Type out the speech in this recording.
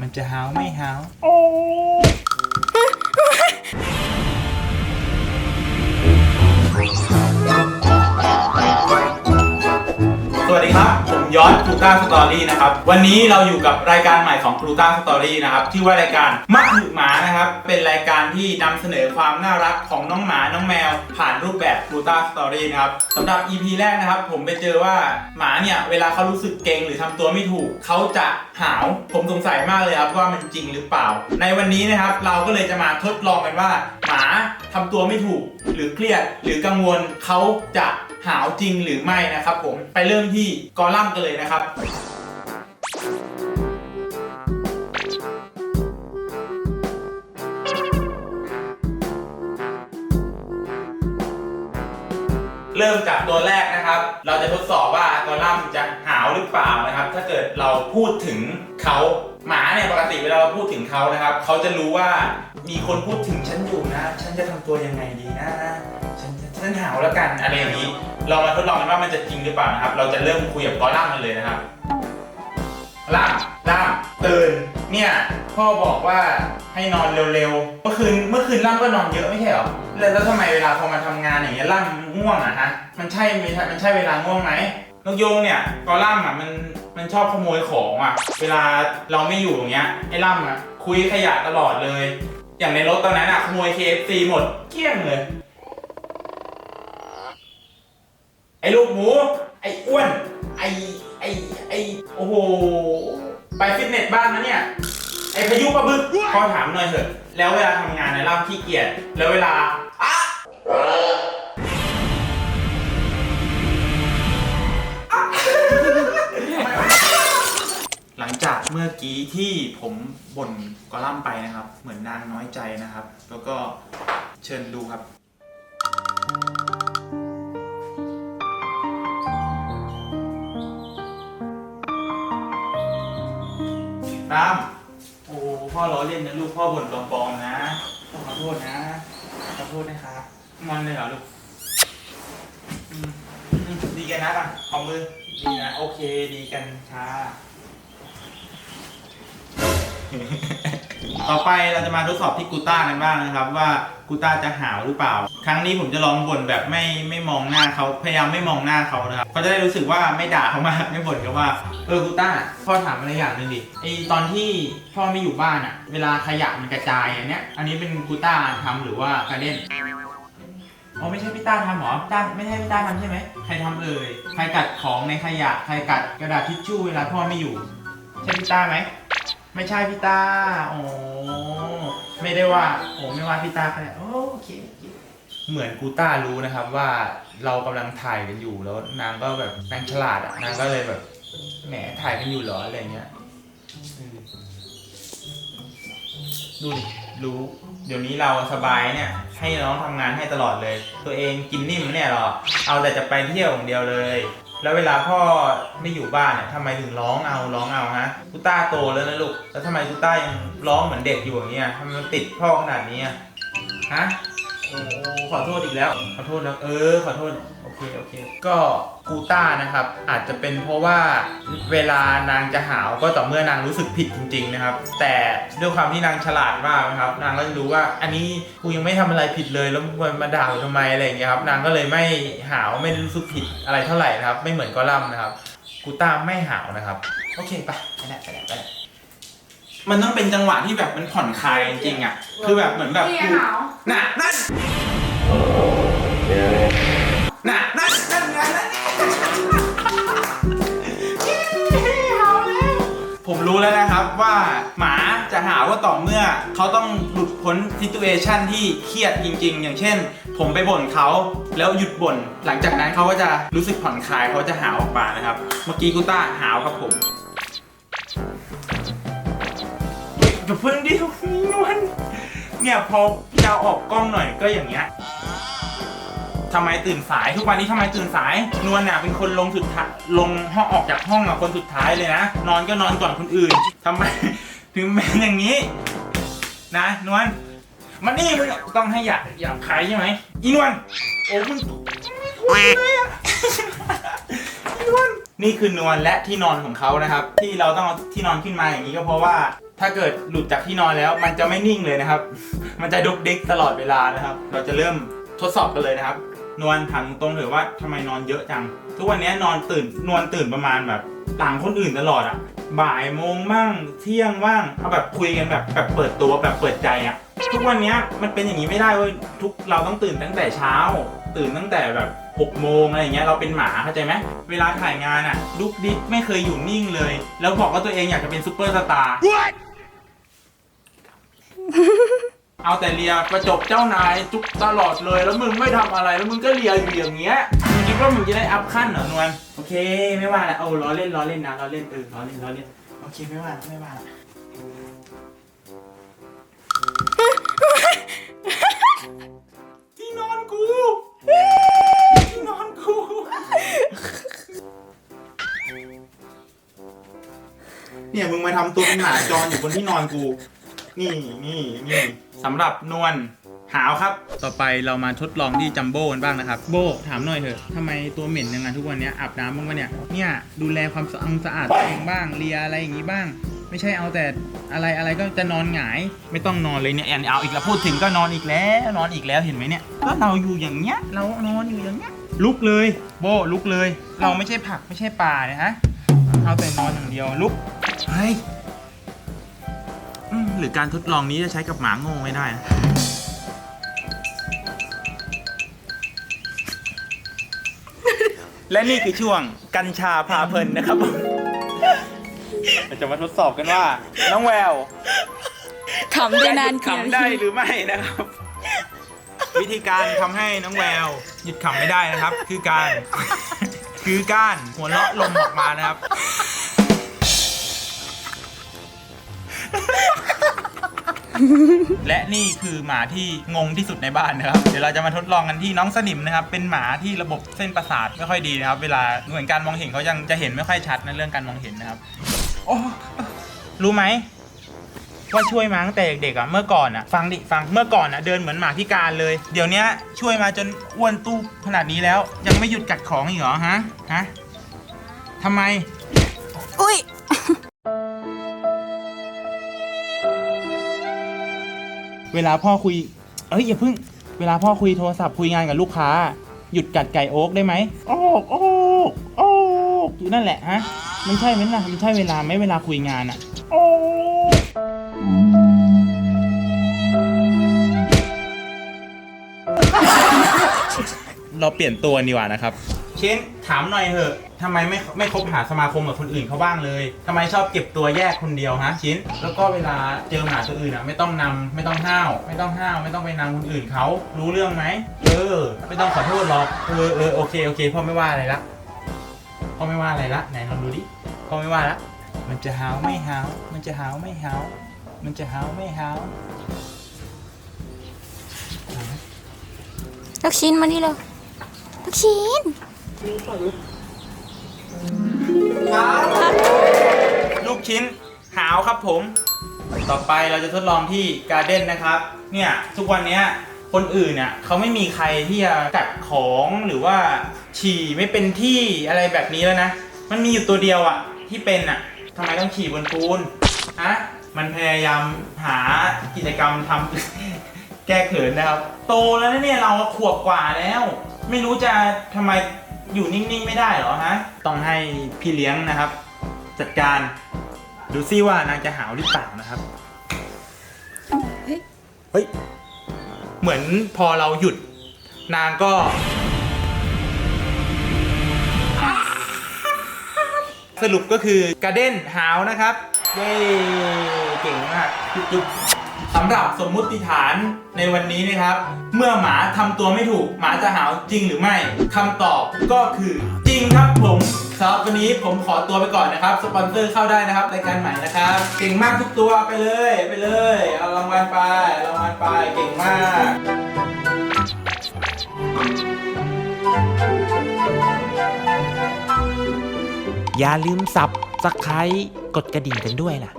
มันจะหาวไม่หาวสวัสดีครับผม ย้อดครูต้าสตอรี่นะครับ วันนี้เราอยู่กับรายการใหม่ของครูต้าสตอรี่นะครับชื่ว่ารายการมะหึหมานะครับ เป็นรายการที่นำเสนอความน่ารักของน้องหมาน้องแมว ผ่านรูปแบบครูต้าสตอรี่นะครับสำหรับ EP แรกนะครับ ผมไปเจอว่าหมาเนี่ยเวลาเขารู้สึกเกรงหรือทำตัวไม่ถูกเขาจะหาวผมสงสัยมากเลยครับว่ามันจริงหรือเปล่า ในวันนี้นะครับเราก็เลยจะมาทดลองกันว่า หมาทำตัวไม่ถูก หรือเครียดหรือกังวลเขาจะ หาวจริงหรือไม่นะครับผมไปเริ่มที่กอลัมน์กันเลยนะครับเริ่มจากตัวแรกนะครับ เราจะทดสอบว่ากอลัมน์จะหาวหรือเปล่านะครับ ถ้าเกิดเราพูดถึงเขาหมาเนี่ยปกติเวลาเราพูดถึงเขานะครับ เขาจะรู้ว่ามีคนพูดถึงฉันอยู่นะ ฉันจะทำตัวยังไงดีนะ ฉันฉันหาวแล้วกันอะไรอย่างนี้ เรามาทดลองกันว่ามันจะจริงหรือเปล่านะครับ เราจะเริ่มคุยกับกอลัมน์กันเลยนะครับล่ามล่ามตื่นเนี่ยพ่อบอกว่าให้นอนเร็วๆ เมื่อคืนเมื่อคืนล่ามก็นอนเยอะไม่ใช่หรอ แล้วแล้วทำไมเวลาพอมาทำงานอย่างเงี้ยล่ามง่วงอะฮะ มันใช่ไหมมันใช่เวลาง่วงไหมนกโยงเนี่ยกอล่ามอะมันมันชอบขโมยของอะเวลาเราไม่อยู่อย่างเงี้ยไอ้ล่ามอะคุยขยะตลอดเลย อย่างในรถตอนนั้นอะขโมย KFC หมดเกลี้ยงเลย ไอ้ลูกหมู ไอ้อ้วน ไอ้ไอ้ไอ้โอ้โห ไปฟิตเนสบ้างนะเนี่ย ไอ้พายุปะบึกขอถามหน่อยเถอะ แล้วเวลาทำงานในร่างขี้เกียจ แล้วเวลาอะหลังจากเมื่อกี้ที่ผมบ่นกอลัมน์ไปนะครับ เหมือนนางน้อยใจนะครับ แล้วก็เชิญดูครับ ตามโอ้พ่อล้อเล่นนะลูกพ่อบ่นปลอมๆนะพ่อขอโทษนะขอโทษนะครับงอนเลยเหรอลูกอืมอืมดีกันนะป่ะเอามือดีนะโอเคดีกันค่ะ ต่อไปเราจะมาทดสอบที่กูต้ากันบ้างนะครับว่ากูต้าจะหาวหรือเปล่า ครั้งนี้ผมจะลองบ่นแบบไม่ไม่มองหน้าเขาพยายามไม่มองหน้าเขานะครับเขาจะได้รู้สึกว่าไม่ด่าเขามากไม่บ่นเขาว่าเออกูต้าพ่อถามอะไรอย่างหนึ่งดิไอตอนที่พ่อไม่อยู่บ้านอะเวลาขยะมันกระจายอย่างเนี้ยอันนี้เป็นกูต้าทำหรือว่าการเด่นอ๋อไม่ใช่พี่ต้าทำหรอต้าไม่ใช่พี่ต้าทำใช่ไหมใครทำเอ่ยใครกัดของในขยะใครกัดกระดาษทิชชู่เวลาพ่อไม่อยู่ใช่พี่ต้าไหม ไม่ใช่พี่ตาโอ้ไม่ได้ว่าโอ้ไม่ว่าพี่ตาก็ได้โอเคโอเคเหมือนกูต้ารู้นะครับว่าเรากำลังถ่ายกันอยู่แล้วนางก็แบบนางฉลาดอะนางก็เลยแบบแหมถ่ายกันอยู่เหรออะไรเงี้ยอืมดูดิรู้ เดี๋ยวนี้เราสบายเนี่ย ให้น้องทำงานให้ตลอดเลย ตัวเองกินนิ่มเนี่ยหรอ เอาแต่จะไปเที่ยวอย่างเดียวเลย แล้วเวลาพ่อไม่อยู่บ้านเนี่ยทำไมถึงร้องเอาร้องเอาฮะกูต้าโตแล้วนะลูก แล้วทำไมกูต้ายังร้องเหมือนเด็กอยู่อย่างเงี้ยทำไมมันติดพ่อขนาดนี้ฮะ โอ้ขอโทษอีกแล้ว ขอโทษแล้วเออ ขอโทษ โอเค โอเค ก็กูต้านะครับ อาจจะเป็นเพราะว่าเวลานางจะหาวก็ต่อเมื่อนางรู้สึกผิดจริง ๆ นะครับ แต่ด้วยความที่นางฉลาดมากนะครับ นางก็จะรู้ว่า อันนี้กูยังไม่ทำอะไรผิดเลย แล้วมึงมาด่าทำไมอะไรอย่างเงี้ยครับ นางก็เลยไม่หาวไม่รู้สึกผิดอะไรเท่าไหร่นะครับ ไม่เหมือนกอลัมน์นะครับ กูต้าไม่หาวนะครับ โอเค ไปไปแล้วไปแล้วไปแล้ว มันต้องเป็นจังหวะที่แบบมันผ่อนคลายจริงๆอะ คือแบบเหมือนแบบพี่กูหาวน่ะนั่นน่ะนั่นนั่นไงนั่นผมรู้แล้วนะครับว่าหมาจะหาว่าต่อเมื่อเขาต้องหลุดพ้นซิตูเอชันที่เครียดจริง ๆ อย่างเช่น ผมไปบ่นเขาแล้วหยุดบ่น หลังจากนั้นเขาก็จะรู้สึกผ่อนคลายเขาจะหาวออกมานะครับ เมื่อกี้กูต้าหาวครับผม อย่าเพิ่งดิทุกนี้นวลเนี่ยพอจะเอาออกกล้องหน่อยก็อย่างเงี้ยทำไมตื่นสายทุกวันนี้ทำไมตื่นสาย นวลน่ะเป็นคนลงสุดท้ายลงห้องออกจากห้องอะคนสุดท้ายเลยนะ นอนก็นอนก่อนคนอื่นทำไมถึงเป็นอย่างนี้ นะนวลมันนี่มึงต้องให้อยากอยากขายใช่ไหมอีนวลโอ้มึงเลยอะนวลนี่คือนวลและที่นอนของเขานะครับ ที่เราต้องเอาที่นอนขึ้นมาอย่างนี้ก็เพราะว่า ถ้าเกิดหลุดจากที่นอนแล้ว มันจะไม่นิ่งเลยนะครับ มันจะดุกดิกตลอดเวลานะครับ เราจะเริ่มทดสอบกันเลยนะครับ นวลถามตรงๆเถอะว่าทำไมนอนเยอะจัง ทุกวันนี้นอนตื่นนวลตื่นประมาณแบบหลังคนอื่นตลอดอะบ่ายโมงบ้างเที่ยงบ้างเอาแบบคุยกันแบบแบบเปิดตัวแบบเปิดใจอะทุกวันนี้มันเป็นอย่างนี้ไม่ได้เว้ยทุกเราต้องตื่นตั้งแต่เช้า ตื่นตั้งแต่แบบหกโมงอะไรอย่างเงี้ยเราเป็นหมาเข้าใจไหมเวลาถ่ายงานอะลุกดิกไม่เคยอยู่นิ่งเลย แล้วบอกว่าตัวเองอยากจะเป็นซูเปอร์สตาร์ เอาแต่เลียประจบเจ้านายจุกตลอดเลย แล้วมึงไม่ทำอะไรแล้วมึงก็เลียอยู่อย่างเงี้ยมึงคิดว่ามึงจะได้อัพขั้นเหรอนวลโอเค ไม่ว่าละเอาล้อเล่นล้อเล่นนะล้อเล่นเออล้อเล่นล้อเล่นโอเคไม่ว่าละไม่ว่าละที่นอนกูที่นอนกูเนี่ยมึงมาทำตัวเป็นหมาจรอยู่บนที่นอนกู นี่นี่นี่สำหรับนวลหาวครับ ต่อไปเรามาทดลองที่จัมโบ้กันบ้างนะครับ โบถามหน่อยเถอะทำไมตัวเหม็นยังไงทุกวันเนี้ยอาบน้ำบ้างปะเนี่ย เนี่ยดูแลความสะอาดสะอาดตัวเองบ้างเลียอะไรอย่างงี้บ้าง ไม่ใช่เอาแต่อะไรอะไรก็จะนอนหงาย ไม่ต้องนอนเลยเนี่ยแอนเอาอีกแล้วพูดถึงก็นอนอีกแล้วนอนอีกแล้วเห็นไหมเนี่ย ก็เราอยู่อย่างเงี้ย เรานอนอยู่อย่างเงี้ย ลุกเลย โบลุกเลย เราไม่ใช่ผักไม่ใช่ปลาเนี่ยฮะ เอาแต่นอนอย่างเดียวลุก เฮ้ยอืม หรือการทดลองนี้จะใช้กับหมาโง่ไม่ได้นะและนี่คือช่วงกัญชาพาเพลินนะครับผมเราจะมาทดสอบกันว่า น้องแววขำได้นานจะหยุดขำได้หรือไม่นะครับ วิธีการทำให้น้องแววหยุดขำไม่ได้นะครับ คือการ คือการหัวเราะลมออกมานะครับ และนี่คือหมาที่งงที่สุดในบ้านนะครับ เดี๋ยวเราจะมาทดลองกันที่น้องสนิมนะครับ เป็นหมาที่ระบบเส้นประสาทไม่ค่อยดีนะครับ เวลาเหมือนการมองเห็นเขายังจะเห็นไม่ค่อยชัดในะเรื่องการมองเห็นนะครับ โอ้รู้ไหมว่าช่วยมาตั้งแต่เด็กๆอะเมื่อก่อนอะฟังดิฟังเมื่อก่อนอะเดินเหมือนหมาพิการเลย เดี๋ยวเนี้ยช่วยมาจนอ้วนตู้ขนาดนี้แล้ว ยังไม่หยุดกัดของอีกเหรอฮะฮะทำไมอุ้ย เวลาพ่อคุย เอ้ยอย่าเพิ่ง เวลาพ่อคุยโทรศัพท์คุยงานกับลูกค้า หยุดกัดไก่โอ๊กได้ไหมโอ๊กโอ๊กโอ๊กอยู่นั่นแหละฮะ มันใช่ไหมล่ะ มันใช่เวลาไหมเวลาคุยงานอะโอ๊กเราเปลี่ยนตัวดีกว่านะครับ เช่นถามหน่อยเถอะทำไมไม่ไม่คบหาสมาคมกับคนอื่นเขาบ้างเลยทำไมชอบเก็บตัวแยกคนเดียวฮะชินแล้วก็เวลาเจอหมาตัวอื่นอะ ไม่ต้องนำไม่ต้องห้าว ไม่ต้องห้าว ไม่ต้องไปนำคนอื่นเขารู้เรื่องไหมเออ ไม่ต้องขอโทษหรอกเออเออโอเคโอเคพ่อไม่ว่าอะไรละพ่อไม่ว่าอะไรละไหนลองดูดิพ่อไม่ว่าละมันจะหาวไม่หาวมันจะหาวไม่หาวมันจะหาวไม่หาว ลูกชิ้นมานี่เลยลูกชิ้น ลูกชิ้นหาวครับผม ต่อไปเราจะทดลองที่การ์เด้นนะครับ เนี่ยทุกวันเนี้ยคนอื่นเนี่ยเขาไม่มีใครที่จะกัดของหรือว่าฉี่ไม่เป็นที่อะไรแบบนี้แล้วนะ มันมีอยู่ตัวเดียวอะที่เป็นอะทำไมต้องฉี่บนปูนฮะมันพยายามหากิจกรรมทำแก้เขินนะครับ โตแล้วนะเนี่ยเราขวบกว่าแล้ว ไม่รู้จะทำไม อยู่นิ่งๆไม่ได้เหรอฮะ ต้องให้พี่เลี้ยงนะครับ จัดการดูซิว่านางจะหาวหรือเปล่านะครับ เฮ้ยเฮ้ย เหมือนพอเราหยุด นางก็ สรุปก็คือกระเด้นหาวนะครับ เย้ เก่งมากจุ๊บๆ สำหรับสมมุติฐานในวันนี้นะครับ เมื่อหมาทำตัวไม่ถูก หมาจะหาวจริงหรือไม่คำตอบก็คือจริงครับผมสำหรับวันนี้ผมขอตัวไปก่อนนะครับ สปอนเซอร์เข้าได้นะครับรายการใหม่นะครับ เก่งมากทุกตัวไปเลยไปเลย เอารางวัลไปรางวัลไปเก่งมากอย่าลืมสับสไครกดกระดิ่งกันด้วยล่ะ